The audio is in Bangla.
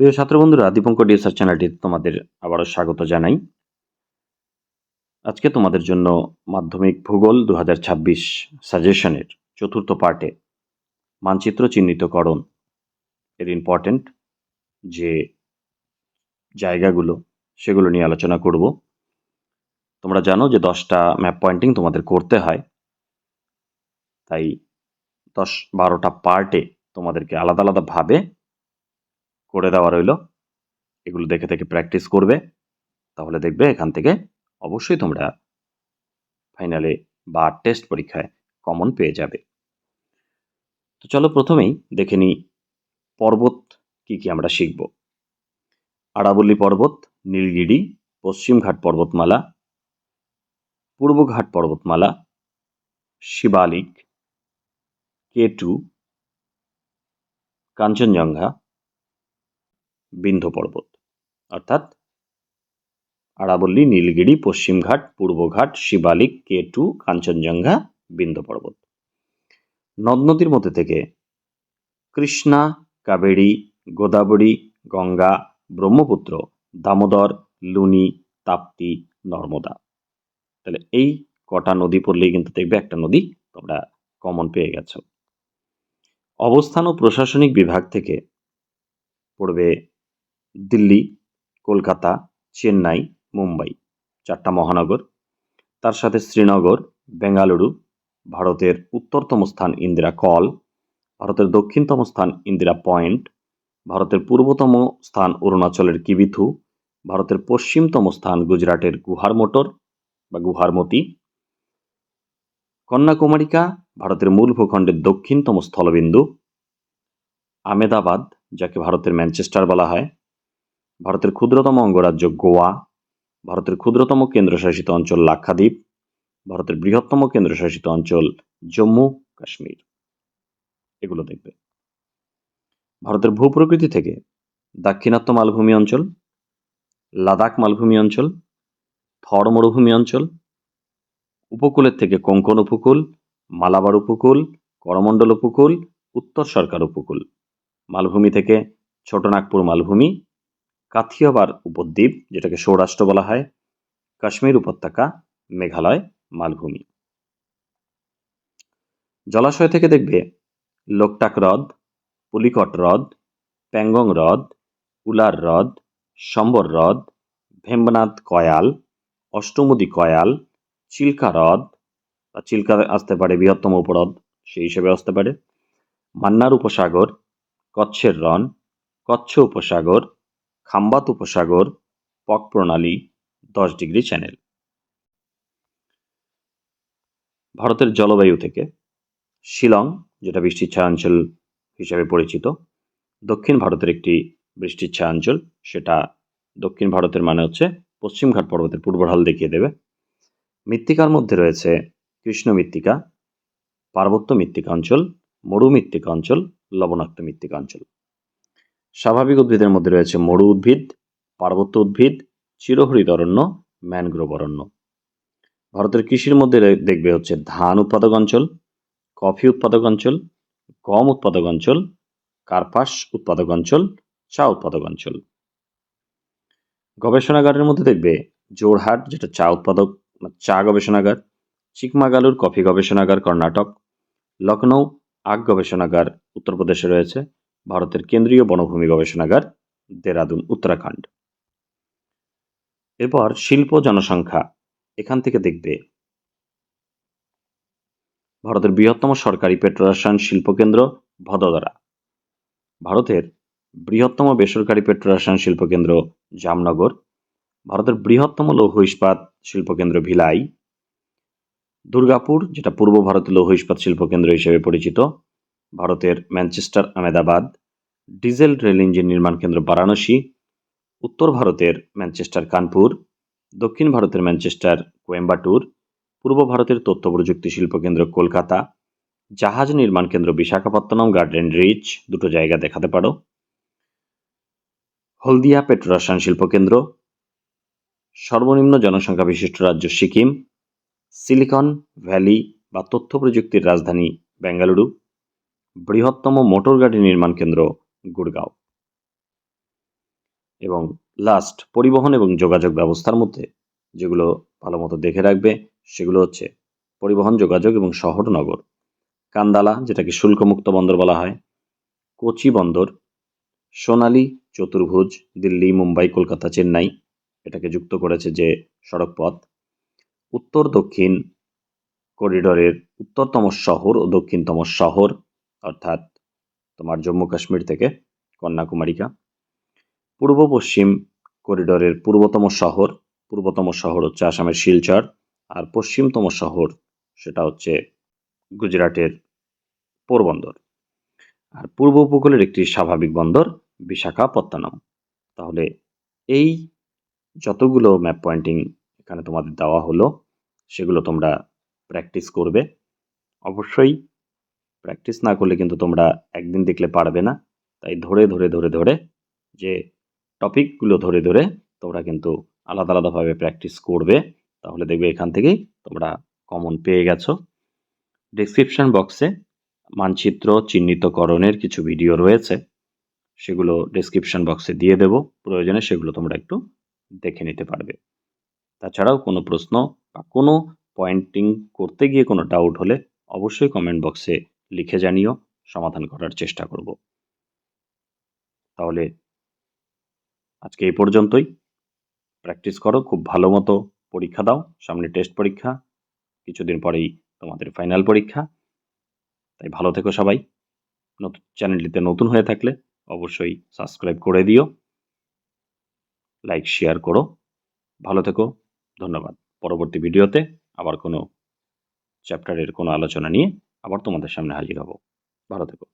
প্রিয় ছাত্র বন্ধুরা, দীপঙ্কর ডিএসআর চ্যানেলটি তোমাদের আবারও স্বাগত জানাই। আজকে তোমাদের জন্য মাধ্যমিক ভূগোল দু সাজেশনের চতুর্থ পার্টে মানচিত্র চিহ্নিতকরণ এর ইম্পর্টেন্ট যে জায়গাগুলো সেগুলো নিয়ে আলোচনা করব। তোমরা জানো যে দশটা ম্যাপ পয়েন্টিং তোমাদের করতে হয়। তাই দশ বারোটা পার্টে তোমাদেরকে আলাদা আলাদাভাবে করে দেওয়া রইল। এগুলো দেখে দেখে প্র্যাকটিস করবে। তাহলে দেখবে এখান থেকে অবশ্যই তোমরা ফাইনালে বা টেস্ট পরীক্ষায় কমন পেয়ে যাবে। তো চলো প্রথমেই দেখে নিই পর্বত কি কি আমরা শিখব। আরাবল্লী পর্বত, নীলগিরি পশ্চিমঘাট পর্বতমালা পূর্বঘাট পর্বতমালা, শিবালিক কে টু কাঞ্চনজঙ্ঘা বিন্ধ্য পর্বত। অর্থাৎ আরাবল্লী, নীলগিরি পশ্চিমঘাট পূর্বঘাট শিবালিক কে টু কাঞ্চনজঙ্ঘা, বিন্ধ্য পর্বত। নদ নদীর মধ্যে থেকে কৃষ্ণা, কাবেরী, গোদাবরী, গঙ্গা, ব্রহ্মপুত্র, দামোদর, লুনি, তাপ্তি, নর্মদা। তাহলে এই কটা নদী পড়লেই কিন্তু দেখবে একটা নদী তোমরা কমন পেয়ে গেছো। অবস্থান ও প্রশাসনিক বিভাগ থেকে পড়বে দিল্লি, কলকাতা, চেন্নাই, মুম্বাই। চারটা মহানগর। তার সাথে শ্রীনগর, বেঙ্গালুরু, ভারতের উত্তরতম স্থান ইন্দিরা কল, ভারতের দক্ষিণতম স্থান ইন্দিরা পয়েন্ট, ভারতের পূর্বতম স্থান অরুণাচলের কিবিথু, ভারতের পশ্চিমতম স্থান গুজরাটের গুহার মোটর বা গুহারমতি, কন্যাকুমারিকা, ভারতের মূল ভূখণ্ডের দক্ষিণতম স্থলবিন্দু আমেদাবাদ যাকে ভারতের ম্যানচেস্টার বলা হয় ভারতের ক্ষুদ্রতম অঙ্গরাজ্য গোয়া, ভারতের ক্ষুদ্রতম কেন্দ্রশাসিত অঞ্চল লাক্ষাদ্বীপ, ভারতের বৃহত্তম কেন্দ্রশাসিত অঞ্চল জম্মু, কাশ্মীর। এগুলো দেখবে। ভারতের ভূপ্রকৃতি থেকে দাক্ষিণাত্য মালভূমি অঞ্চল, লাদাখ মালভূমি অঞ্চল, থর মরুভূমি অঞ্চল, উপকূলের থেকে কোঙ্কন উপকূল, মালাবার উপকূল, করমণ্ডল উপকূল, উত্তর সরকার উপকূল। মালভূমি থেকে ছোটনাগপুর মালভূমি কাথিয়াবার উপদ্বীপ, যেটাকে সৌরাষ্ট্র বলা হয়, কাশ্মীর উপত্যকা, মেঘালয়, মালভূমি। জলাশয় থেকে দেখবে লোকটাক হ্রদ, পুলিকট হ্রদ, প্যাংগং হ্রদ, উলার হ্রদ, সম্বর হ্রদ, ভেম্বনাথ কয়াল, অষ্টমুদি কয়াল, চিল্কা হ্রদ বা চিল্কা আসতে পারে বৃহত্তম উপহ্রদ, সেই হিসেবে আসতে পারে। মান্নার উপসাগর, কচ্ছের রন কচ্ছ উপসাগর খাম্বাত উপসাগর, পক প্রণালী, দশ ডিগ্রি চ্যানেল। ভারতের জলবায়ু থেকে শিলং, যেটা বৃষ্টির ছায়াঞ্চল হিসেবে পরিচিত, দক্ষিণ ভারতের একটি বৃষ্টির ছায়াঞ্চল, সেটা দক্ষিণ ভারতের মানে হচ্ছে পশ্চিমঘাট পর্বতের পূর্ব পূর্বঢাল দেখিয়ে দেবে। মৃত্তিকার মধ্যে রয়েছে কৃষ্ণ মৃত্তিকা, পার্বত্য মৃত্তিকা অঞ্চল মরু মৃত্তিকা অঞ্চল লবণাক্ত মৃত্তিকা অঞ্চল স্বাভাবিক উদ্ভিদের মধ্যে রয়েছে মরু উদ্ভিদ, পার্বত্য উদ্ভিদ, চিরহরিত অরণ্য, ম্যানগ্রোভ অরণ্য। ভারতের কৃষির মধ্যে দেখবে হচ্ছে ধান উৎপাদক অঞ্চল, কফি উৎপাদক অঞ্চল, গম উৎপাদক অঞ্চল, কার্পাস উৎপাদক অঞ্চল, চা উৎপাদক অঞ্চল। গবেষণাগারের মধ্যে দেখবে জোরহাট, যেটা চা উৎপাদক চা গবেষণাগার, চিকমাগালুর কফি গবেষণাগার, কর্ণাটক লখনৌ আগ গবেষণাগার, উত্তরপ্রদেশে রয়েছে। ভারতের কেন্দ্রীয় বনভূমি গবেষণাগার, দেরাদুন, উত্তরাখণ্ড। এরপর শিল্প জনসংখ্যা, এখান থেকে দেখবে। ভারতের বৃহত্তম সরকারি পেট্রোরাসায়ন শিল্পকেন্দ্র ভদোদরা। ভারতের বৃহত্তম বেসরকারি পেট্রোরাসায়ন শিল্পকেন্দ্র জামনগর। ভারতের বৃহত্তম লৌহ ইস্পাত শিল্পকেন্দ্র ভিলাই। দুর্গাপুর, যেটা পূর্ব ভারতের লৌহ ইস্পাত শিল্পকেন্দ্র হিসেবে পরিচিত ভারতের Manchester Ahmedabad, diesel rail engine নির্মাণ কেন্দ্র বারাণসী, উত্তর ভারতের ম্যানচেস্টার কানপুর, দক্ষিণ ভারতের ম্যানচেস্টার কোয়েম্বাটুর, পূর্ব ভারতের তথ্য প্রযুক্তি শিল্পকেন্দ্র কলকাতা, জাহাজ নির্মাণ কেন্দ্র বিশাখাপত্তনম, গার্ডেন রিচ, দুটো জায়গা দেখাতে পারো। হলদিয়া পেট্রোরাসায়ন শিল্পকেন্দ্র সর্বনিম্ন জনসংখ্যা বিশিষ্ট রাজ্য সিকিম, সিলিকন ভ্যালি বা তথ্য প্রযুক্তির রাজধানী বেঙ্গালুরু। বৃহত্তম মোটর গাড়ি নির্মাণ কেন্দ্র গুড়গাঁও। এবং লাস্ট পরিবহন এবং যোগাযোগ ব্যবস্থার মধ্যে যেগুলো ভালো মতো দেখে রাখবে, সেগুলো হচ্ছে পরিবহন, যোগাযোগ এবং শহর, নগর। কান্দালা, যেটাকে শুল্কমুক্ত বন্দর বলা হয়। কোচি বন্দর, সোনালী চতুর্ভুজ, দিল্লি, মুম্বাই, কলকাতা, চেন্নাই, এটাকে যুক্ত করেছে যে সড়ক পথ। উত্তর, দক্ষিণ করিডোরের উত্তরতম শহর ও দক্ষিণতম শহর। অর্থাৎ তোমার জম্মু কাশ্মীর থেকে কন্যাকুমারিকা। পূর্ব পশ্চিম করিডোরের পূর্বতম শহর পূর্বতম শহর হচ্ছে আসামের শিলচর, আর পশ্চিমতম শহর সেটা হচ্ছে গুজরাটের পোরবন্দর। আর পূর্ব উপকূলের একটি স্বাভাবিক বন্দর বিশাখাপত্তনম। তাহলে এই যতগুলো ম্যাপ পয়েন্টিং এখানে তোমাদের দেওয়া হলো, সেগুলো তোমরা প্র্যাকটিস করবে। অবশ্যই প্র্যাকটিস না করলে কিন্তু তোমরা একদিন দেখলে পারবে না। তাই ধরে ধরে ধরে ধরে যে টপিকগুলো ধরে ধরে তোমরা কিন্তু আলাদা, আলাদাভাবে প্র্যাকটিস করবে। তাহলে দেখবে এখান থেকেই তোমরা কমন পেয়ে গেছো। ডিসক্রিপশন বক্সে মানচিত্র চিহ্নিতকরণের কিছু ভিডিও রয়েছে। সেগুলো ডেসক্রিপশন বক্সে দিয়ে দেব। প্রয়োজনে সেগুলো তোমরা একটু দেখে নিতে পারবে। তাছাড়াও কোনো প্রশ্ন বা কোনো পয়েন্টিং করতে গিয়ে কোনো ডাউট হলে অবশ্যই কমেন্ট বক্সে লিখে জানিও, সমাধান করার চেষ্টা করব। তাহলে আজকে এই পর্যন্তই। প্র্যাকটিস করো, খুব ভালো মতো পরীক্ষা দাও, সামনে টেস্ট পরীক্ষা, কিছুদিন পরেই তোমাদের ফাইনাল পরীক্ষা। তাই ভালো থেকো সবাই। নতুন চ্যানেলটিতে নতুন হয়ে থাকলে অবশ্যই সাবস্ক্রাইব করে দিও। লাইক, শেয়ার করো। ভালো থেকো, ধন্যবাদ। পরবর্তী ভিডিওতে আবার কোনো চ্যাপ্টারের কোনো আলোচনা নিয়ে আবার তোমাদের সামনে হাজির হব। ভালো থেকো।